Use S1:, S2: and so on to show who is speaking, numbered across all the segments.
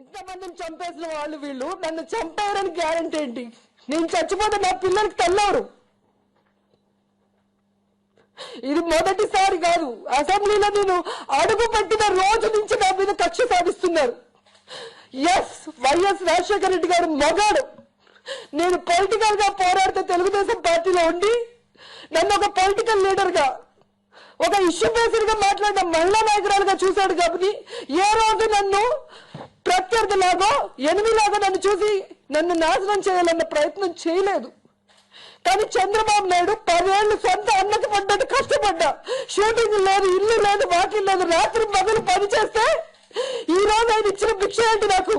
S1: ఇంతమందిని చంపేసిన వాళ్ళు వీళ్ళు నన్ను చంపారని గ్యారంటీ ఏంటి? నేను చచ్చిపోతే నా పిల్లలకి తెల్లవరు ఇది మొదటిసారి కాదు. అసెంబ్లీలో నేను అడుగు పెట్టిన రోజు నుంచి నా మీద కక్ష సాధిస్తున్నారు. ఎస్ వైఎస్ రాజశేఖర రెడ్డి గారు మగాడు. నేను పొలిటికల్గా పోరాడితే తెలుగుదేశం పార్టీలో ఉండి నన్ను ఒక పొలిటికల్ లీడర్గా ఒక ఇష్యూ బేసిడ్గా మాట్లాడిన మహిళా నాయకురాలుగా చూశాడు కాబట్టి ఏ రోజు నన్ను ప్రత్యర్థిలాగో ఎనిమిలాగా నన్ను చూసి నన్ను నాశనం చేయాలన్న ప్రయత్నం చేయలేదు. కానీ చంద్రబాబు నాయుడు పదేళ్ళు సొంత అన్నకి పడ్డట్టు కష్టపడ్డా. షూటింగ్ లేదు ఇల్లు లేదు వాకిల్ లేదు రాత్రి పగలు పని చేస్తే ఈ రోజు ఆయన ఇచ్చిన భిక్ష ఏంటి నాకు?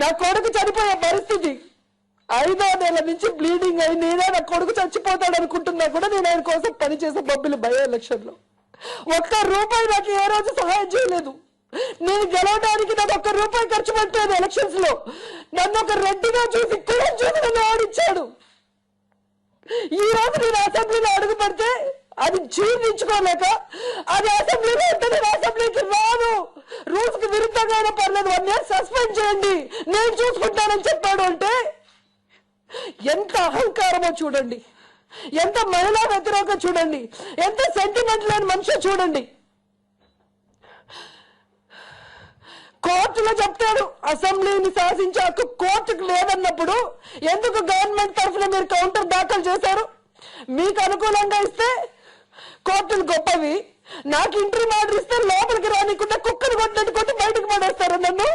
S1: నా కొడుకు చనిపోయే పరిస్థితి. ఐదో నెల నుంచి బ్లీడింగ్ అయి నేనే నా కొడుకు చచ్చిపోతాడు అనుకుంటున్నా కూడా నేను ఆయన కోసం పనిచేసే బొబ్బిలి బై ఎలక్షన్లో ఒక్క రూపాయి నాకు ఏ రోజు సహాయం చేయలేదు. నేను గెలవడానికి నాకు ఒక్క రూపాయి ఖర్చు పెట్టలేదు ఎలక్షన్స్లో నన్ను ఒక రెడ్డిగా చూసి కులం చూసి నన్ను ఆడిచ్చాడు ఈ రోజు నేను అసెంబ్లీలో అడుగు పెడితే అది జీర్ణించుకోలేక అది అసెంబ్లీలో ఉంటే నేను అసెంబ్లీకి రాను. రూల్స్కి విరుద్ధంగా అయినా పర్లేదు వన్ ఇయర్ సస్పెండ్ చేయండి. నేను చూసుకుంటానని చెప్పాడు అంటే ఎంత అహంకారమో చూడండి. ఎంత మహిళా వ్యతిరేక చూడండి. ఎంత సెంటిమెంట్ లేని మనిషి చూడండి కోర్టులో చెప్తాడు. అసెంబ్లీని శాసించే హక్కు కోర్టుకు లేదన్నప్పుడు ఎందుకు గవర్నమెంట్ తరఫున మీరు కౌంటర్ దాఖలు చేశారు? మీకు అనుకూలంగా ఇస్తే కోర్టులు గొప్పవి. నాకు ఇంట్రీ ఆర్డర్ ఇస్తే లోపలికి రానికుండా కుక్కలు కొట్టినట్టు కొట్టి బయటకు పడేస్తారు నన్ను.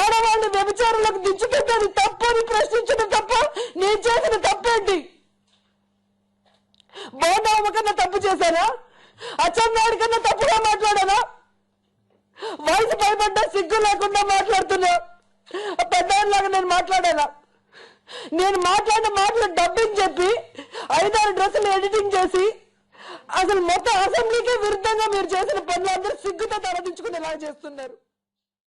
S1: ఆడవాళ్ళని వ్యభిచారంలోకి దించుపెట్టేది తప్పు అని ప్రశ్నించడం తప్ప నేను చేసిన తప్పేంటి? బోండామ అవ్వకన్నా తప్పు చేశానా? అచ్చన్నాడి కన్నా తప్పుగా మాట్లాడానా? సిగ్గు లేకుండా మాట్లాడుతున్నా. పెద్దలాగా నేను మాట్లాడేలా? నేను మాట్లాడిన మాటలు డబ్బింగ్ చెప్పి ఐదారు డ్రెస్సులు ఎడిటింగ్ చేసి అసలు మొత్తం అసెంబ్లీకే విరుద్ధంగా మీరు చేసిన పనులు అందరూ సిగ్గుతో తలదించుకుని ఇలా చేస్తున్నారు.